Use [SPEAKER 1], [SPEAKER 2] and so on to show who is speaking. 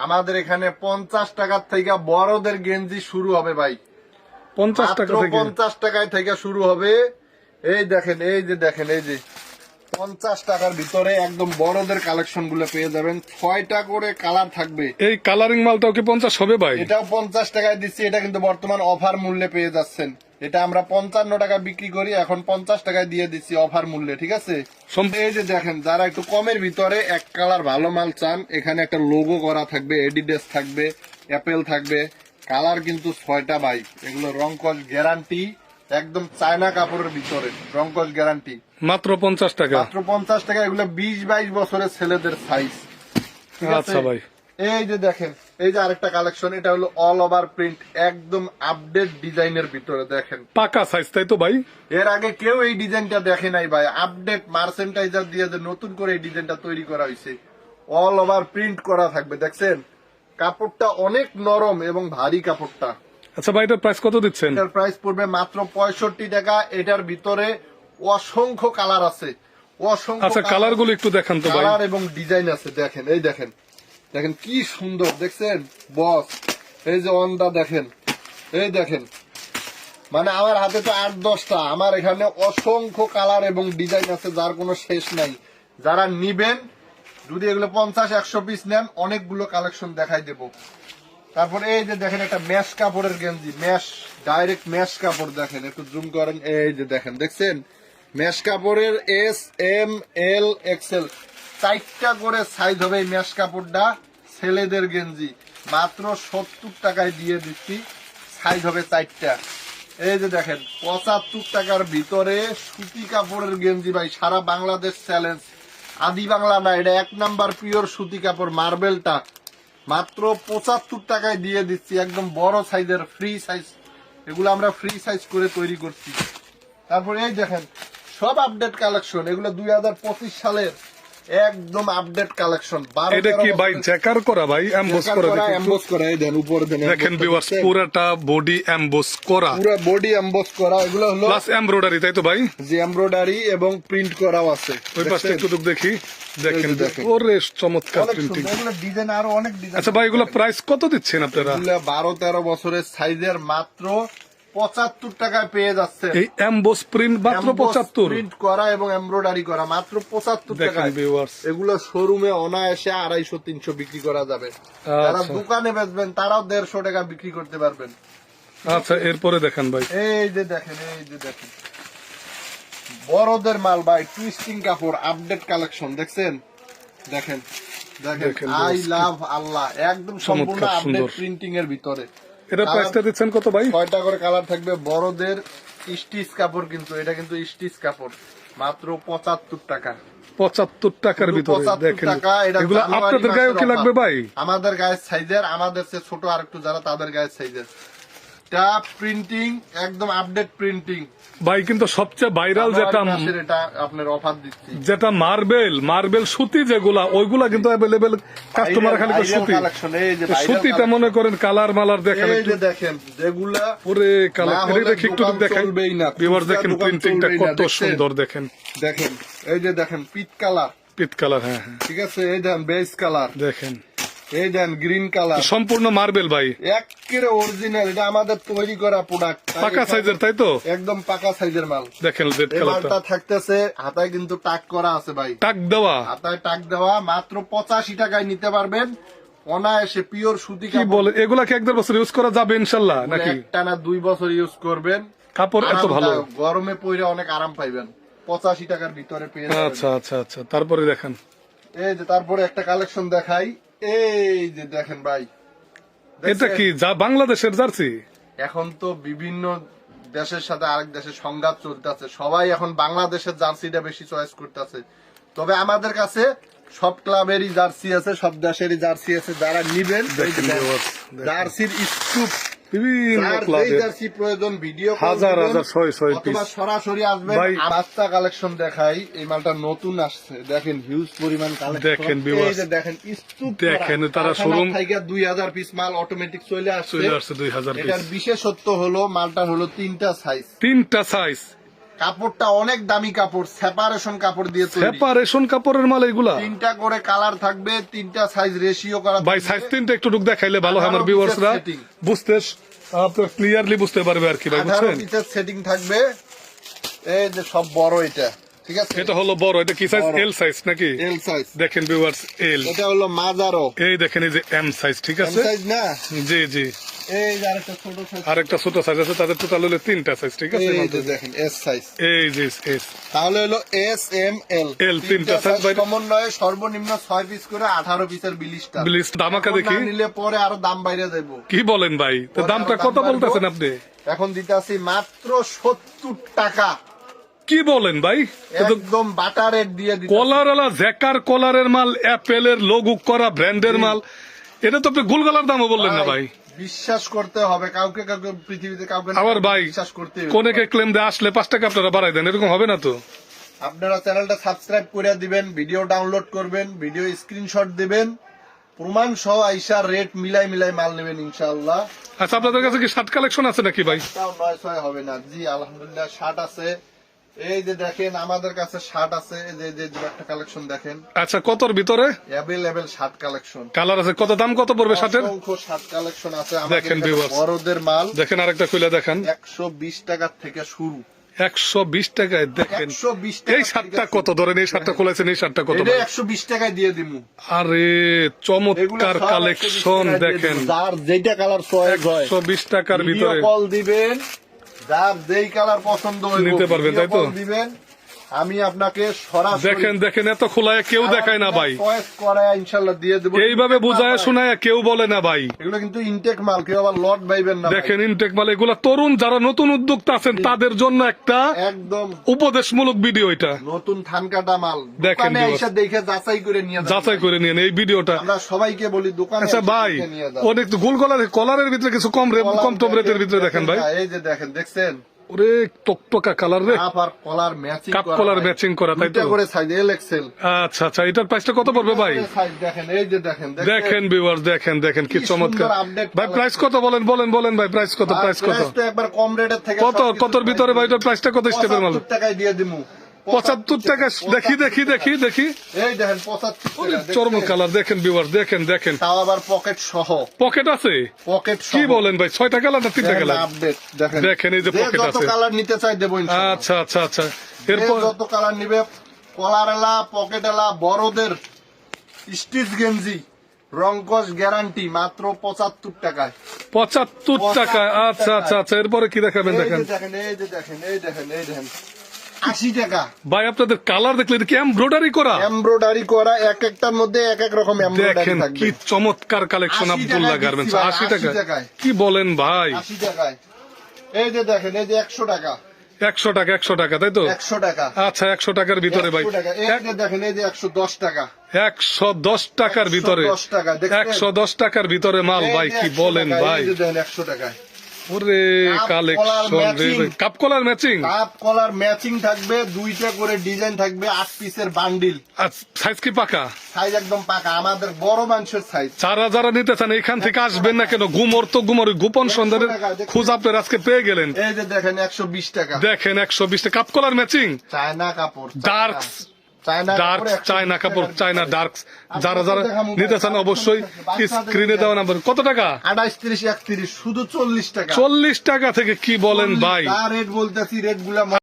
[SPEAKER 1] আমাদের এখানে পঞ্চাশ টাকার থেকে বড়দের গেঞ্জি শুরু হবে ভাই।
[SPEAKER 2] পঞ্চাশ টাকা
[SPEAKER 1] পঞ্চাশ টাকায় থেকে শুরু হবে। এই দেখেন এই যে দেখেন এই যে। পঞ্চাশ টাকার ভিতরে একদম বড়দের কালেকশনগুলো পেয়ে যাবেন। ছয়টা করে কালার থাকবে।
[SPEAKER 2] এই কালারিং মালটাও কি পঞ্চাশ হবে ভাই?
[SPEAKER 1] এটাও পঞ্চাশ টাকায় দিচ্ছি এটা কিন্তু বর্তমান অফার মূল্যে পেয়ে যাচ্ছেন। এটা আমরা পঞ্চান্ন টাকা বিক্রি করি এখন পঞ্চাশ টাকায় দিয়ে দিচ্ছি অফার মূল্যে ঠিক আছে? এই যে দেখেন যারা একটু কমের ভিতরে এক কালার ভালো মাল চান এখানে একটা লোগো করা থাকবে এডিডেস থাকবে অ্যাপেল থাকবে কালার কিন্তু ছয়টা বাই এগুলো রংকজ গ্যারান্টি একদম চায়না কাপড়ের ভিতরে রংকজ গ্যারান্টি
[SPEAKER 2] মাত্র পঞ্চাশ টাকা।
[SPEAKER 1] মাত্র পঞ্চাশ টাকা এগুলো বিশ বাইশ বছরের ছেলেদের সাইজ
[SPEAKER 2] আচ্ছা ভাই।
[SPEAKER 1] এই যে দেখেন এই যে আরেকটা কালেকশন এটা হলো অল ওভার প্রিন্ট একদম আপডেট ডিজাইনের ভিতরে দেখেন।
[SPEAKER 2] পাকা সাইজ তাই তো ভাই?
[SPEAKER 1] এর আগে কেউ এই ডিজাইনটা দেখে নাই ভাই। আপডেট মার্সেন্টাইজার দিয়ে যে নতুন করে এই ডিজাইনটা তৈরি করা হয়েছে অল ওভার প্রিন্ট করা থাকবে দেখছেন? কাপড়টা অনেক নরম এবং ভারী কাপড়টা।
[SPEAKER 2] আচ্ছা ভাই এটার প্রাইস কত দিচ্ছেন?
[SPEAKER 1] এটার প্রাইস পড়বে মাত্র পঁয়ষট্টি টাকা। এটার ভিতরে অসংখ্য কালার আছে। অসংখ্য
[SPEAKER 2] আচ্ছা কালারগুলো একটু দেখান তো ভাই।
[SPEAKER 1] কালার এবং ডিজাইন আছে দেখেন এই দেখেন। দেখেন কি সুন্দর দেখছেন? বস এই যে অনটা দেখেন এই দেখেন। মানে আমার হাতে তো আট দশটা। আমার এখানে অসংখ্য কালার এবং ডিজাইন আছে যার কোনো শেষ নাই। যারা নিবেন যদি এগুলো পঞ্চাশ একশো পিস নেন অনেকগুলো কালেকশন দেখাই দেব। তারপরে এই যে দেখেন একটা ম্যাশ কাপড়ের গেঞ্জি, ম্যাশ, ডাইরেক্ট ম্যাশ কাপড় দেখেন, একটু জুম করেন, এই যে দেখেন, দেখছেন? ম্যাশ কাপড়ের এস এম এল এক্সেল চারটা করে সাইজ হবে এই ম্যাশ কাপড়টা, ছেলেদের গেঞ্জি। মাত্র সত্তর টাকায় দিয়ে দিচ্ছি সাইজ হবে চারটা। এই যে দেখেন, পঁচাত্তর টাকার ভিতরে সুতি কাপড়ের গেঞ্জি ভাই, সারা বাংলাদেশ চ্যালেঞ্জ আদি বাংলা না, এটা এক নাম্বার পিওর সুতি কাপড় মার্বেলটা মাত্র পঁচাত্তর টাকায় দিয়ে দিচ্ছি, একদম বড় সাইজের ফ্রি সাইজ এগুলো আমরা ফ্রি সাইজ করে তৈরি করছি। তারপরে এই দেখেন, সব আপডেট কালেকশন এগুলো দুই হাজার পঁচিশ সালের। একদম আপডেট কালেকশন
[SPEAKER 2] এটা কি ভাই জ্যাকার করা ভাই? এমবোস করা
[SPEAKER 1] এমবোস করা এই দেন উপরে দেন
[SPEAKER 2] দেখেন ভিউয়ার্স পুরাটা বডি এমবোস করা।
[SPEAKER 1] পুরো বডি এমবোস করা এগুলো হলো
[SPEAKER 2] প্লাস এমব্রয়ডারি তাই তো ভাই?
[SPEAKER 1] যে এমব্রয়ডারি এবং প্রিন্ট করাও আছে।
[SPEAKER 2] ওই পাশটা একটু দেখি দেখেন। ওরে চমৎকার প্রিন্টিং
[SPEAKER 1] এগুলো ডিজাইন আরও অনেক ডিজাইন
[SPEAKER 2] আচ্ছা ভাই এগুলো প্রাইস কত দিচ্ছেন আপনারা?
[SPEAKER 1] এগুলো বারো তেরো বছরের সাইজের মাত্র পঁচাত্তর টাকায় পেয়ে যাচ্ছে।
[SPEAKER 2] এই এমবোস প্রিন্ট মাত্র পঁচাত্তর।
[SPEAKER 1] প্রিন্ট করা এবং এমব্রয়ডারি করা মাত্র পঁচাত্তর
[SPEAKER 2] ভিউয়ার্স
[SPEAKER 1] এগুলো শোরুমে অনায়াসে আড়াইশো তিনশো বিক্রি করা যাবে। যারা
[SPEAKER 2] আচ্ছা।
[SPEAKER 1] দোকানে বেচবেন তারাও দেড়শো টাকা বিক্রি করতে পারবেন।
[SPEAKER 2] আচ্ছা এরপরে দেখেন ভাই।
[SPEAKER 1] এই যে দেখেন এই যে দেখেন। বড়দের মাল ভাই টুইস্টিং কাপড় আপডেট কালেকশন দেখছেন? দেখেন দেখেন। আই লাভ আল্লাহ একদম সম্পূর্ণ আপডেট প্রিন্টিং এর ভিতরে।
[SPEAKER 2] এটা প্রাইসটা দিচ্ছেন কত ভাই?
[SPEAKER 1] কয়টা করে কালার থাকবে? বড়দের স্টিচ কাপড় কিন্তু এটা কিন্তু স্টিচ কাপড়। মাত্র পঁচাত্তর টাকা।
[SPEAKER 2] পঁচাত্তর টাকার ভিতরে
[SPEAKER 1] 75
[SPEAKER 2] দেখেন।
[SPEAKER 1] টাকা, এটা
[SPEAKER 2] এগুলো আপনাদের গায়েও কি লাগবে ভাই?
[SPEAKER 1] আমাদের গায়ের সাইজের আমাদের ছোট আর একটু যারা তাদের গায়ের সাইজের প্রিন্টিং একদম আপডেট প্রিন্টিং
[SPEAKER 2] ভাই কিন্তু সবচেয়ে ভাইরাল যেটা
[SPEAKER 1] এটা আপনার অফার দিচ্ছি।
[SPEAKER 2] যেটা মার্বেল মার্বেল সুতি যেগুলা ওইগুলা কিন্তু অ্যাভেলেবেল কাস্টমার খালি তো সুতি। সুতিটা মনে করেন কালার মালার দেখেন
[SPEAKER 1] দেখেন যেগুলা
[SPEAKER 2] পুরে কালার দেখি একটু
[SPEAKER 1] দোকান
[SPEAKER 2] দেখাই
[SPEAKER 1] না।
[SPEAKER 2] ভিউয়ার দেখেন প্রিন্টিংটা কত সুন্দর দেখেন।
[SPEAKER 1] দেখেন এই যে দেখেন পিট কালার
[SPEAKER 2] পিট কালার হ্যাঁ হ্যাঁ।
[SPEAKER 1] ঠিক আছে এই দেন বেস কালার
[SPEAKER 2] দেখেন।
[SPEAKER 1] এই দেন গ্রিন কালার
[SPEAKER 2] সম্পূর্ণ মার্বেল ভাই।
[SPEAKER 1] একেবারে অরিজিনাল এটা আমাদের তৈরি করা প্রোডাক্ট
[SPEAKER 2] পাকা সাইজের তাই তো?
[SPEAKER 1] একদম পাকা সাইজের মাল।
[SPEAKER 2] দেখেন রেড কালারটা
[SPEAKER 1] থাকতেছে হাতায় কিন্তু টাক করা আছে ভাই।
[SPEAKER 2] টাক দেওয়া?
[SPEAKER 1] হাতায় টাক দেওয়া মাত্র পঁচাশি টাকায় নিতে পারবেন। অনায়াসে পিওর সুতি
[SPEAKER 2] কি বলে এগুলা কি এক দেড় বছর ইউজ করা যাবে ইনশাল্লাহ নাকি?
[SPEAKER 1] টানা দুই বছর ইউজ করবেন।
[SPEAKER 2] কাপড় এত ভালো।
[SPEAKER 1] গরমে পরে অনেক আরাম পাইবেন। পঁচাশি টাকার ভিতরে পেয়ে যাবেন।
[SPEAKER 2] আচ্ছা আচ্ছা আচ্ছা তারপরে দেখেন।
[SPEAKER 1] এই যে তারপরে একটা কালেকশন দেখাই। এই যে দেখেন ভাই
[SPEAKER 2] এটা কি যা বাংলাদেশের জার্সি?
[SPEAKER 1] এখন তো বিভিন্ন দেশের সাথে আরেক দেশের সংঘাত চলতেছে। সবাই এখন বাংলাদেশের জার্সিটা বেশি চয়েস করতেছে। তবে আমাদের কাছে সব ক্লাবেরই জার্সি আছে সব দেশেরই জার্সি আছে। যারা নিবেন। জার্সির স্তূপ
[SPEAKER 2] বিভিন্ন ক্লাবে
[SPEAKER 1] প্রয়োজন ভিডিও
[SPEAKER 2] হাজার হাজার ছয় ছয়
[SPEAKER 1] অথবা সরাসরি আসবেন
[SPEAKER 2] ভাই-
[SPEAKER 1] কালেকশন দেখাই এই মালটা নতুন আসছে। দেখেন হিউজ পরিমাণ কালেকশন
[SPEAKER 2] দেখেন
[SPEAKER 1] দেখেন
[SPEAKER 2] দেখেন, তারা
[SPEAKER 1] থেকে দুই হাজার পিস মাল অটোমেটিক চলে আসছে।
[SPEAKER 2] চলে আসছে দুই হাজার
[SPEAKER 1] এটার বিশেষত্ব হলো মালটা হলো তিনটা সাইজ
[SPEAKER 2] তিনটা সাইজ
[SPEAKER 1] কাপড়টা অনেক দামি কাপড় সেপারেশন কাপড় দিয়ে তৈরি।
[SPEAKER 2] হেপা কাপড়ের মাল এগুলা?
[SPEAKER 1] তিনটা করে কালার থাকবে তিনটা সাইজ রেশিও করা
[SPEAKER 2] ভাই সাইজ তিনটা একটু ঢুক দেখাইলে ভালো হয় আমার ভিউয়ার্সরা বুঝতে আপনার ক্লিয়ারলি বুঝতে পারবে আর কি ভাই বুঝছেন?
[SPEAKER 1] পিসের সেটিং থাকবে। এই যে সব বড় এটা ঠিক আছে?
[SPEAKER 2] এটা হলো বড় এটা কি সাইজ এল সাইজ নাকি?
[SPEAKER 1] এল সাইজ
[SPEAKER 2] দেখেন ভিউয়ার্স এল
[SPEAKER 1] এটা হলো মাজারো।
[SPEAKER 2] এই দেখেন এই যে এম সাইজ ঠিক
[SPEAKER 1] এম
[SPEAKER 2] আছে?
[SPEAKER 1] সাইজ না?
[SPEAKER 2] জি জি।
[SPEAKER 1] এই যে আরেকটা ছোট সাইজ
[SPEAKER 2] আর ছোট সাইজ আছে তাদের টোটাল হলো তিনটা সাইজ ঠিক আছে?
[SPEAKER 1] এই যে দেখেন এস সাইজ
[SPEAKER 2] এই যে এস
[SPEAKER 1] তাহলে হলো এস এম এল
[SPEAKER 2] L, তিনটা size বাইরে।
[SPEAKER 1] সমন্বয়ে সর্বনিম্ন ছয় পিস করে আঠারো পিসের বিলিশটা
[SPEAKER 2] বিলিশ ধামাকা দেখি।
[SPEAKER 1] নিলে পরে আরও দাম বাইরে দেবো।
[SPEAKER 2] কি বলেন ভাই? তো দামটা কত বলতেছেন আপনি?
[SPEAKER 1] এখন দিতে আসি মাত্র সত্তর টাকা।
[SPEAKER 2] কি বলেন ভাই?
[SPEAKER 1] একদম বাটার রেট দিয়ে
[SPEAKER 2] কলারওয়ালা জ্যাকার কলারের মাল অ্যাপেলের লোগো করা ব্র্যান্ডের মাল। এটা তো আপনি গুলগলার দামও বললেন না ভাই।
[SPEAKER 1] বিশ্বাস করতে হবে। কাউকে কাউকে পৃথিবীতে কাউকে কাউকে
[SPEAKER 2] ভাই
[SPEAKER 1] বিশ্বাস করতে।
[SPEAKER 2] কোনেকে ক্লেম দিয়ে আসলে পাঁচ টাকা আপনারা বাড়াই দেন এরকম হবে না তো?
[SPEAKER 1] আপনারা চ্যানেলটা সাবস্ক্রাইব করে দিবেন ভিডিও ডাউনলোড করবেন ভিডিও স্ক্রিনশট দিবেন প্রমাণ সহ আইসার রেট মিলাই মিলাই মাল নেবেন ইনশাআল্লাহ।
[SPEAKER 2] আচ্ছা আপনাদের কাছে কি শার্ট কালেকশন আছে নাকি ভাই?
[SPEAKER 1] নয় ছয় হবে না। জি আলহামদুলিল্লাহ শার্ট আছে। এই যে দেখেন আমাদের কাছে শার্ট আছে এই যে- একটা কালেকশন দেখেন।
[SPEAKER 2] আচ্ছা কতর ভিতরে?
[SPEAKER 1] শার্ট কালেকশন
[SPEAKER 2] কালার আছে কত দাম কত পড়বে শার্টের?
[SPEAKER 1] অসংখ্য শার্ট কালেকশন আছে
[SPEAKER 2] দেখেন
[SPEAKER 1] বড়দের মাল।
[SPEAKER 2] দেখেন আরেকটা খুলে দেখেন।
[SPEAKER 1] একশো বিশ থেকে শুরু।
[SPEAKER 2] একশো বিশ টাকায় দেখেন। এই শার্টটা কত ধরেন? এই শার্টটা খুলেছেন এই শার্টটা কত
[SPEAKER 1] একশো বিশ টাকায় দিয়ে দিমু।
[SPEAKER 2] আরে চমৎকার কালেকশন দেখেন।
[SPEAKER 1] যার যেটা কালার
[SPEAKER 2] একশো বিশ টাকার ভিতরে।
[SPEAKER 1] কল দিবেন। যার যেই কালার পছন্দ হইব
[SPEAKER 2] নিতে পারবেন, তাই তো?
[SPEAKER 1] দিবেন আমি আপনাকে সরাসরি
[SPEAKER 2] দেখেন দেখেন এত খোলায় কেউ দেখায় না ভাই।
[SPEAKER 1] ইনশাল্লাহ দিয়ে দেবো।
[SPEAKER 2] এইভাবে বুঝায় শোনায় কেউ বলে না ভাই।
[SPEAKER 1] এগুলো কিন্তু ইনটেক মাল কেউ আবার লট বাইবেন না
[SPEAKER 2] দেখেন ইনটেক মাল এগুলা তরুণ যারা নতুন উদ্যোক্তা আছেন তাদের জন্য একটা
[SPEAKER 1] একদম।
[SPEAKER 2] উপদেশমূলক ভিডিও এটা।
[SPEAKER 1] নতুন ধান কাটা মাল।
[SPEAKER 2] দেখেন
[SPEAKER 1] এসে দেখে যাচাই করে নিয়ে
[SPEAKER 2] যাচাই করে নিন এই ভিডিওটা
[SPEAKER 1] আমরা সবাইকে বলি দোকানে
[SPEAKER 2] আচ্ছা ভাই
[SPEAKER 1] নিয়ে।
[SPEAKER 2] অনেক গোল গলার কলারের ভিতরে কিছু কম কম টম রেটের ভিতরে দেখেন ভাই।
[SPEAKER 1] এই যে দেখেন দেখছেন?
[SPEAKER 2] ওরে টকটকা কালার রে।
[SPEAKER 1] Cuff collar matching
[SPEAKER 2] cuff collar matching করা, তাই তো?
[SPEAKER 1] করে সাইজ এল এক্সেল
[SPEAKER 2] আচ্ছা আচ্ছা এটার প্রাইসটা কত পড়বে ভাই?
[SPEAKER 1] সাইজ দেখেন এই যে দেখেন
[SPEAKER 2] দেখেন। ভিউয়ার দেখেন দেখেন কি
[SPEAKER 1] কি
[SPEAKER 2] চমৎকার। ভাই প্রাইস কত বলেন বলেন বলেন ভাই প্রাইস কত প্রাইস কত?
[SPEAKER 1] একবার কম রেটের থেকে
[SPEAKER 2] কত কতর ভিতরে ভাই এটার প্রাইসটা কত স্টেপের মাল?
[SPEAKER 1] টাকায় দিয়ে দিমু।
[SPEAKER 2] পঁচাত্তর টাকা দেখি দেখি দেখি দেখি।
[SPEAKER 1] এই দেখেন 75 টাকা
[SPEAKER 2] চর্ম কালার দেখেন ভিউয়ার দেখেন দেখেন।
[SPEAKER 1] তাও আবার পকেট সহ।
[SPEAKER 2] পকেট আছে?
[SPEAKER 1] পকেট
[SPEAKER 2] কি বলেন ভাই ছয়টা কালার না তিনটা কালার
[SPEAKER 1] দেখেন।
[SPEAKER 2] এই যে
[SPEAKER 1] যত
[SPEAKER 2] আছে।
[SPEAKER 1] কালার নিতে চাই দেবো
[SPEAKER 2] আচ্ছা আচ্ছা আচ্ছা। এরপর?
[SPEAKER 1] যত কালার নিবে কলার এলা পকেট এলা বড়দের স্টিচ গেঞ্জি রংকস গ্যারান্টি মাত্র পঁচাত্তর টাকায়।
[SPEAKER 2] পঁচাত্তর টাকা আচ্ছা আচ্ছা আচ্ছা। এরপরে কি দেখাবেন দেখেন।
[SPEAKER 1] দেখেন এই যে দেখেন এই দেখেন এই দেখেন। আশি টাকা।
[SPEAKER 2] ভাই আপনাদের কালার দেখলে এটা কি এমব্রয়ডারি করা?
[SPEAKER 1] এমব্রয়ডারি করা এক একটার মধ্যে এক এক রকম এমব্রয়ডারি থাকবে।
[SPEAKER 2] কি চমৎকার কালেকশন আব্দুল্লাহ গার্মেন্টস। আশি টাকা কি বলেন ভাই?
[SPEAKER 1] আশি টাকায়। এই যে দেখেন এই যে একশো টাকা।
[SPEAKER 2] একশো টাকা একশো টাকা তাই তো?
[SPEAKER 1] একশো টাকা।
[SPEAKER 2] আচ্ছা একশো টাকার ভিতরে ভাই।
[SPEAKER 1] 100 টাকা। এই যে দেখেন এই যে একশো দশ টাকা।
[SPEAKER 2] একশো দশ টাকার ভিতরে।
[SPEAKER 1] 110 টাকা, দেখছেন?
[SPEAKER 2] একশো দশ টাকার ভিতরে মাল ভাই কি বলেন ভাই?
[SPEAKER 1] একশো টাকায়।
[SPEAKER 2] ওরে কালেকশন রে cuff collar matching
[SPEAKER 1] cuff collar matching থাকবে দুইটা করে ডিজাইন থাকবে আট পিসের বান্ডিল
[SPEAKER 2] সাইজ কি পাকা?
[SPEAKER 1] সাইজ একদম পাকা আমাদের বড় মানুষের সাইজ
[SPEAKER 2] যারা যারা নিতে চান এখান থেকে আসবেন না কেন? গুমর তো গুমর গোপন সন্ধানের। খোঁজ আপনার আজকে পেয়ে গেলেন।
[SPEAKER 1] এই যে দেখেন একশো বিশ টাকা।
[SPEAKER 2] দেখেন একশো বিশ টাকা। কাপ কলার ম্যাচিং
[SPEAKER 1] চায়না কাপড়
[SPEAKER 2] ডার্ক ডার্ক চায়না কাপড় চায়না ডার্ক যারা যারা নিতে চান অবশ্যই স্ক্রিনে দেওয়া নাম্বার। কত টাকা?
[SPEAKER 1] আঠাইশ তিরিশ একত্রিশ শুধু চল্লিশ টাকা।
[SPEAKER 2] চল্লিশ টাকা থেকে কি বলেন ভাই?
[SPEAKER 1] রেট বলতেছি রেটগুলা